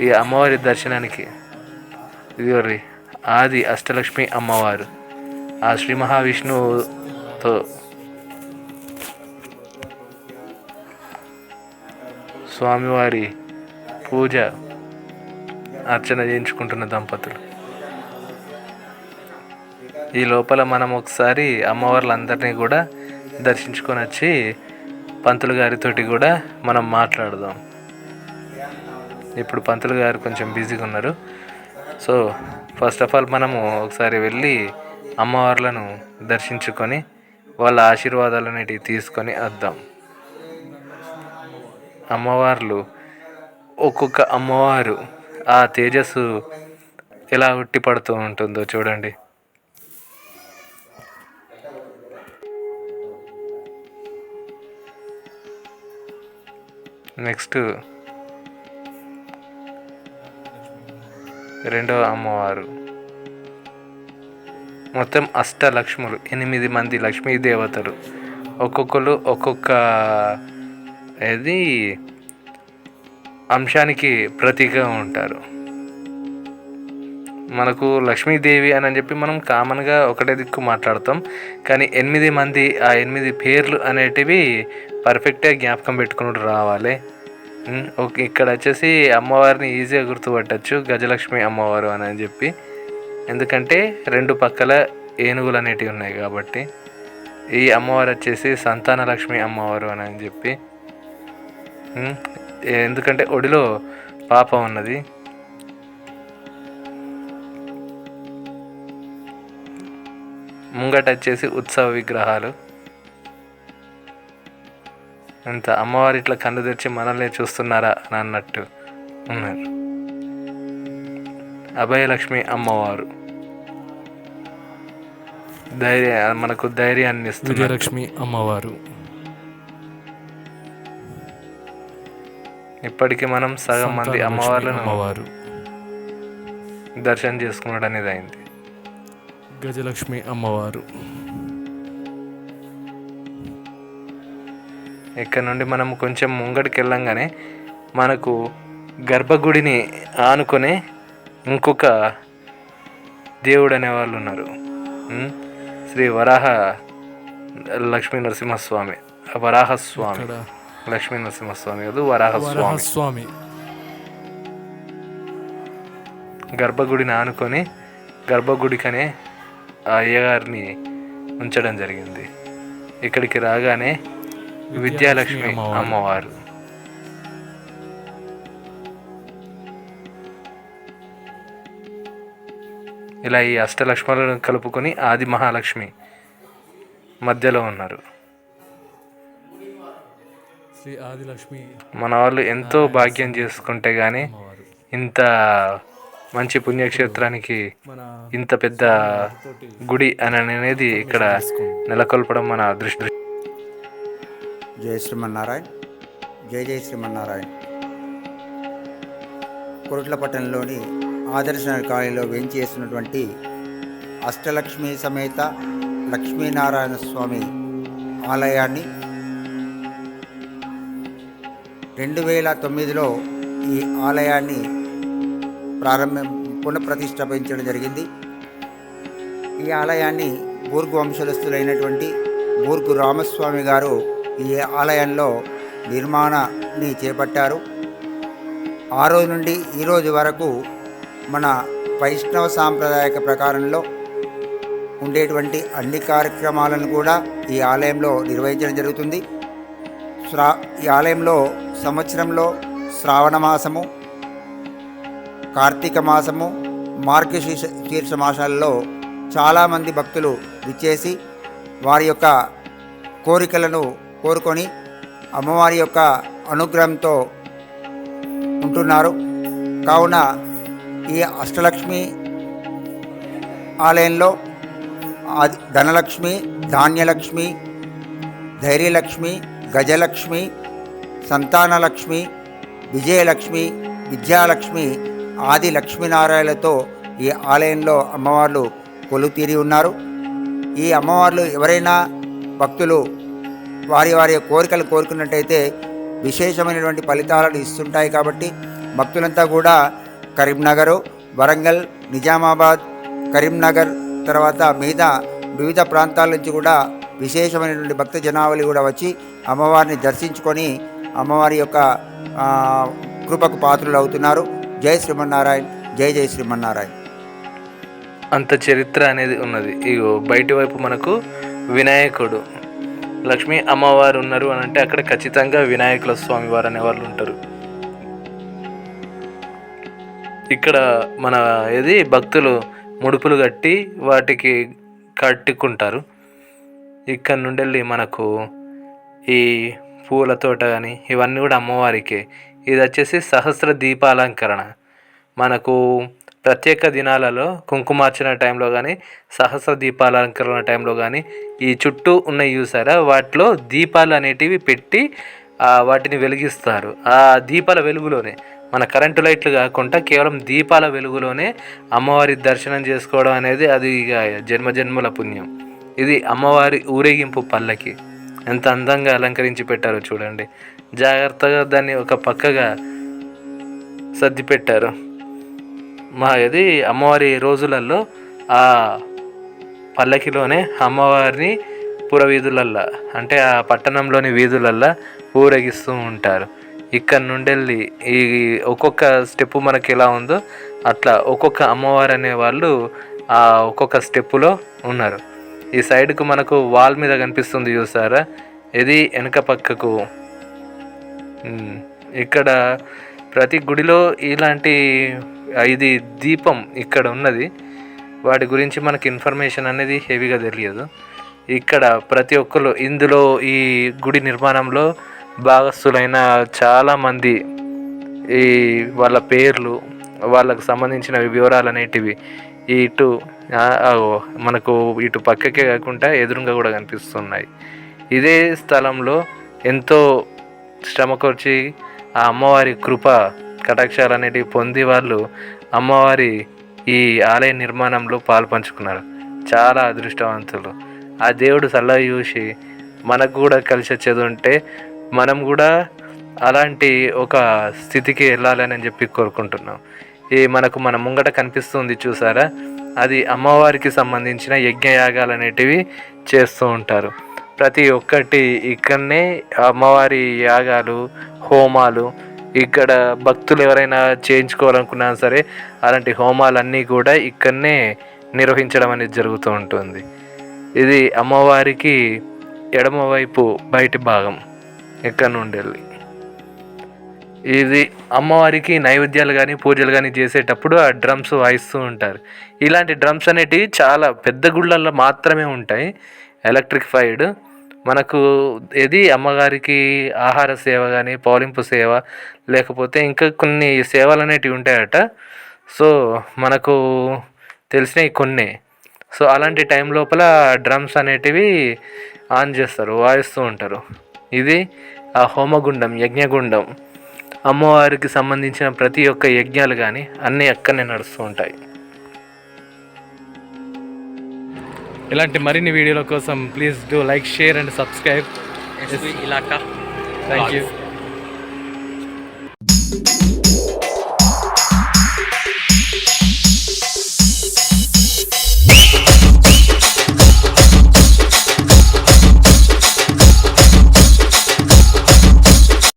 ఈ అమ్మవారి దర్శనానికి. ఇదిగోరి ఆది అష్టలక్ష్మి అమ్మవారు. ఆ శ్రీ మహావిష్ణువుతో స్వామివారి పూజ అర్చన చేయించుకుంటున్న దంపతులు. ఈ లోపల మనం ఒకసారి అమ్మవార్లందరినీ కూడా దర్శించుకొని వచ్చి పంతులు గారితోటి కూడా మనం మాట్లాడదాం. ఇప్పుడు పంతులు గారు కొంచెం బిజీగా ఉన్నారు. సో ఫస్ట్ ఆఫ్ ఆల్ మనము ఒకసారి వెళ్ళి అమ్మవార్లను దర్శించుకొని వాళ్ళ ఆశీర్వాదాలు అనేటివి తీసుకొని వద్దాం. అమ్మవార్లు ఒక్కొక్క అమ్మవారు ఆ తేజస్సు ఎలా ఉట్టి పడుతూ ఉంటుందో చూడండి. నెక్స్ట్ రెండవ అమ్మవారు. మొత్తం అష్టలక్ష్ములు ఎనిమిది మంది లక్ష్మీ దేవతలు. ఒక్కొక్కరు ఒక్కొక్క ఇది అంశానికి ప్రతీకగా ఉంటారు. మనకు లక్ష్మీదేవి అని చెప్పి మనం కామన్గా ఒకటే దిక్కు మాట్లాడతాం. కానీ ఎనిమిది మంది ఆ ఎనిమిది పేర్లు అనేటివి పర్ఫెక్ట్గా జ్ఞాపకం పెట్టుకుని రావాలి. ఓకే ఇక్కడ వచ్చేసి అమ్మవారిని ఈజీగా గుర్తుపట్టచ్చు గజలక్ష్మి అమ్మవారు అని అని చెప్పి. ఎందుకంటే రెండు పక్కల ఏనుగులు అనేటివి ఉన్నాయి కాబట్టి. ఈ అమ్మవారు వచ్చేసి సంతాన లక్ష్మి అమ్మవారు అని అని చెప్పి. ఎందుకంటే ఒడిలో పాప ఉన్నది. ముంగట వచ్చేసి ఉత్సవ విగ్రహాలు. అంత అమ్మవారు ఇట్లా కన్ను తెరిచి మనల్ని చూస్తున్నారా అని అన్నట్టు ఉన్నారు. అభయలక్ష్మి అమ్మవారు. ధైర్య మనకు ధైర్యాన్ని ఇస్తుంది విజయలక్ష్మి అమ్మవారు. ఇప్పటికీ మనం సగం మంది అమ్మవార్లను అమ్మవారు. దర్శనం చేసుకున్నాడు అనేది అయింది. గజలక్ష్మి అమ్మవారు. ఇక్కడ నుండి మనం కొంచెం ముంగడికి వెళ్ళంగానే మనకు గర్భగుడిని ఆనుకొని ఇంకొక దేవుడు అనేవాళ్ళు ఉన్నారు? శ్రీ వరాహ లక్ష్మీ నరసింహస్వామి. వరాహస్వామి. లక్ష్మీ నరసింహస్వామి కాదు వరహస్వామి. గర్భగుడిని ఆనుకొని గర్భగుడికనే ఆ అయ్యగారిని ఉంచడం జరిగింది. ఇక్కడికి రాగానే విద్యాలక్ష్మి అమ్మవారు. ఇలా ఈ అష్టలక్ష్మలను కలుపుకొని ఆది మహాలక్ష్మి మధ్యలో ఉన్నారు. మన వాళ్ళు ఎంతో భాగ్యం చేసుకుంటే కానీ ఇంత మంచి పుణ్యక్షేత్రానికి ఇంత పెద్ద గుడి అని అనేది ఇక్కడ నెలకొల్పడం మన అదృష్టం జై శ్రీమన్నారాయణ. జై జై శ్రీమన్నారాయణ. కొరుట్లపట్టణంలోని ఆదర్శ కాలనీలో వేయించేసినటువంటి అష్టలక్ష్మి సమేత లక్ష్మీనారాయణ స్వామి ఆలయాన్ని రెండు వేల తొమ్మిదిలో ఈ ఆలయాన్ని ప్రారంభం పునఃప్రతిష్టాపించడం జరిగింది. ఈ ఆలయాన్ని బూర్గు వంశస్థులైనటువంటి బూర్గు రామస్వామి గారు ఈ ఆలయంలో నిర్మాణాన్ని చేపట్టారు. ఆ రోజు నుండి ఈరోజు వరకు మన వైష్ణవ సాంప్రదాయక ప్రకారంలో ఉండేటువంటి అన్ని కార్యక్రమాలను కూడా ఈ ఆలయంలో నిర్వహించడం జరుగుతుంది. శ్రా ఈ ఆలయంలో సంవత్సరంలో శ్రావణ మాసము కార్తీక మాసము మార్గశీర్ష శీర్ష మాసాలలో చాలామంది భక్తులు విచ్చేసి వారి యొక్క కోరికలను కోరుకొని అమ్మవారి యొక్క అనుగ్రహంతో ఉంటున్నారు. కావున ఈ అష్టలక్ష్మి ఆలయంలో ఆది ధనలక్ష్మి ధాన్యలక్ష్మి ధైర్యలక్ష్మి గజలక్ష్మి సంతానలక్ష్మి విజయలక్ష్మి విద్యాలక్ష్మి ఆది లక్ష్మీనారాయణతో ఈ ఆలయంలో అమ్మవార్లు కొలుతీరి ఉన్నారు. ఈ అమ్మవార్లు ఎవరైనా భక్తులు వారి వారి కోరికలు కోరుకున్నట్టయితే విశేషమైనటువంటి ఫలితాలను ఇస్తుంటాయి కాబట్టి భక్తులంతా కూడా కరీంనగర్ వరంగల్ నిజామాబాద్ కరీంనగర్ తర్వాత మిగతా వివిధ ప్రాంతాల నుంచి కూడా విశేషమైనటువంటి భక్త జనావళి కూడా వచ్చి అమ్మవారిని దర్శించుకొని అమ్మవారి యొక్క కృపకు పాత్రలు అవుతున్నారు. జై శ్రీమన్నారాయణ జై జై శ్రీమన్నారాయణ. అంత చరిత్ర అనేది ఉన్నది. ఇగో బయటి వైపు మనకు వినాయకుడు. లక్ష్మీ అమ్మవారు ఉన్నారు అని అంటే అక్కడ ఖచ్చితంగా వినాయకుల స్వామి వారు అనే వాళ్ళు ఉంటారు. ఇక్కడ మన ఏది భక్తులు ముడుపులు కట్టి వాటికి కట్టుకుంటారు. ఇక్కడ నుండి వెళ్ళి మనకు ఈ పూల తోట కానీ ఇవన్నీ కూడా అమ్మవారికే. ఇది వచ్చేసి సహస్ర దీపాలంకరణ. మనకు ప్రత్యేక దినాలలో కుంకుమార్చన టైంలో కానీ సహస్ర దీపాలంకరణ టైంలో కానీ ఈ చుట్టూ ఉన్న చూసారా? వాటిలో దీపాలు అనేటివి పెట్టి వాటిని వెలిగిస్తారు. ఆ దీపాల వెలుగులోనే మన కరెంటు లైట్లు కాకుండా కేవలం దీపాల వెలుగులోనే అమ్మవారి దర్శనం చేసుకోవడం అనేది అది ఇక జన్మ జన్మల పుణ్యం. ఇది అమ్మవారి ఊరేగింపు పల్లకి. ఎంత అందంగా అలంకరించి పెట్టారో చూడండి. జాగ్రత్తగా దాన్ని ఒక పక్కగా సర్ది పెట్టారు మా ఇది అమ్మవారి రోజులలో ఆ పల్లకిలోనే అమ్మవారిని పురవీధులల్లా అంటే ఆ పట్టణంలోని వీధులల్లా ఊరేగిస్తూ ఉంటారు. ఇక్కడ నుండెళ్ళి ఈ ఒక్కొక్క స్టెప్ మనకి ఎలా ఉందో అట్లా ఒక్కొక్క అమ్మవారు అనే వాళ్ళు ఆ ఒక్కొక్క స్టెప్పులో ఉన్నారు. ఈ సైడ్కు మనకు వాల్ మీద కనిపిస్తుంది చూసారా? ఇది వెనక పక్కకు. ఇక్కడ ప్రతి గుడిలో ఇలాంటి ఇది దీపం ఇక్కడ ఉన్నది. వాటి గురించి మనకి ఇన్ఫర్మేషన్ అనేది హెవీగా తెలియదు. ఇక్కడ ప్రతి ఒక్కరు ఇందులో ఈ గుడి నిర్మాణంలో భాగస్థులైన చాలామంది ఈ వాళ్ళ పేర్లు వాళ్ళకు సంబంధించిన వివరాలు అనేటివి ఇటు మనకు ఇటు పక్కకే కాకుండా ఎదురుగా కూడా కనిపిస్తున్నాయి. ఇదే స్థలంలో ఎంతో శ్రమకొచ్చి ఆ అమ్మవారి కృప కటాక్షాలు అనేటివి పొంది వాళ్ళు అమ్మవారి ఈ ఆలయ నిర్మాణంలో పాలు పంచుకున్నారు. చాలా అదృష్టవంతులు. ఆ దేవుడు సలహా చూసి మనకు కూడా కలిసి వచ్చేది ఉంటే మనం కూడా అలాంటి ఒక స్థితికి వెళ్ళాలని చెప్పి కోరుకుంటున్నాం. ఈ మనకు మన ముంగట కనిపిస్తుంది చూసారా? అది అమ్మవారికి సంబంధించిన యజ్ఞయాగాలు అనేటివి చేస్తూ ఉంటారు. ప్రతి ఒక్కటి ఇక్కడనే అమ్మవారి యాగాలు హోమాలు ఇక్కడ భక్తులు ఎవరైనా చేయించుకోవాలనుకున్నా సరే అలాంటి హోమాలన్నీ కూడా ఇక్కడనే నిర్వహించడం అనేది జరుగుతూ ఉంటుంది. ఇది అమ్మవారికి ఎడమవైపు బయటి భాగం ఇక్కడ నుండి వెళ్ళి. ఇది అమ్మవారికి నైవేద్యాలు కానీ పూజలు కానీ చేసేటప్పుడు ఆ డ్రమ్స్ వాయిస్తూ ఉంటారు. ఇలాంటి డ్రమ్స్ అనేటివి చాలా పెద్ద గుళ్ళల్లో మాత్రమే ఉంటాయి. ఎలక్ట్రిక్ ఫైడ్ మనకు ఇది అమ్మగారికి ఆహార సేవ కానీ పౌలింపు సేవ లేకపోతే ఇంకా కొన్ని సేవలు అనేటివి ఉంటాయట. సో మనకు తెలిసినవి కొన్ని. సో అలాంటి టైం లోపల డ్రమ్స్ అనేటివి ఆన్ చేస్తారు వాయిస్తూ ఉంటారు. ఇది ఆ హోమగుండం యజ్ఞగుండం. అమ్మవారికి సంబంధించిన ప్రతి ఒక్క యజ్ఞాలు కానీ అన్నీ అక్కడనే నడుస్తూ ఉంటాయి. ఇలాంటి మరిన్ని వీడియోల కోసం please do like share and subscribe ఇలాకా. Thank you